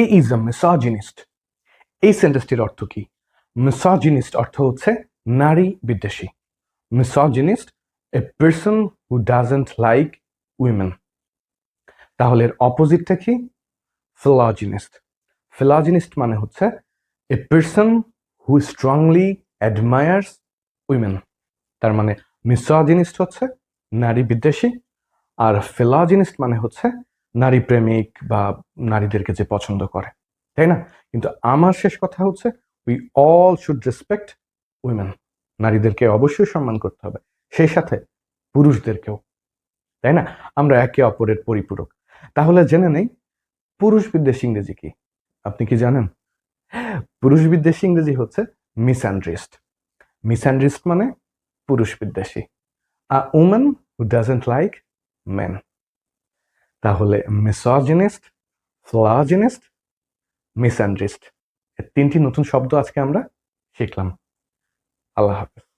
He is a মিসাজিনিস্ট এই সেন্টেন্সটির অর্থ কি? মিসাজিনিস্ট অর্থ হচ্ছে নারী বিদ্বেষী। Misogynist a person who doesn't like women তাহলে এর অপোজিটটা কি? ফিলজিনিস্ট ফিলজিনিস্ট মানে হচ্ছে a person who strongly admires women তার মানে মিসাজিনিস্ট হচ্ছে নারী বিদ্বেষী। আর ফিলজিনিস্ট মানে হচ্ছে নারী প্রেমিক বা নারীদেরকে যে পছন্দ করে, তাই না? কিন্তু আমার শেষ কথা হচ্ছে we all should respect women নারীদেরকে অবশ্যই সম্মান করতে হবে, সেই সাথে পুরুষদেরকেও, তাই না? আমরা একে অপরের পরিপূরক। তাহলে জেনে নেই, পুরুষ বিদ্বেষী ইংরেজি কি? আপনি কি জানেন? পুরুষ বিদ্বেষী ইংরেজি হচ্ছে মিসঅ্যান্ড্রিস্ট মিসঅ্যান্ড্রিস্ট মানে পুরুষ বিদ্বেষী। A women who doesn't like men তাহলে মিসঅজিনিস্ট ফ্লাজিনিস্ট মিসঅ্যান্ড্রিস্ট তিনটি নতুন শব্দ আজকে আমরা শিখলাম। আল্লাহ হাফেজ।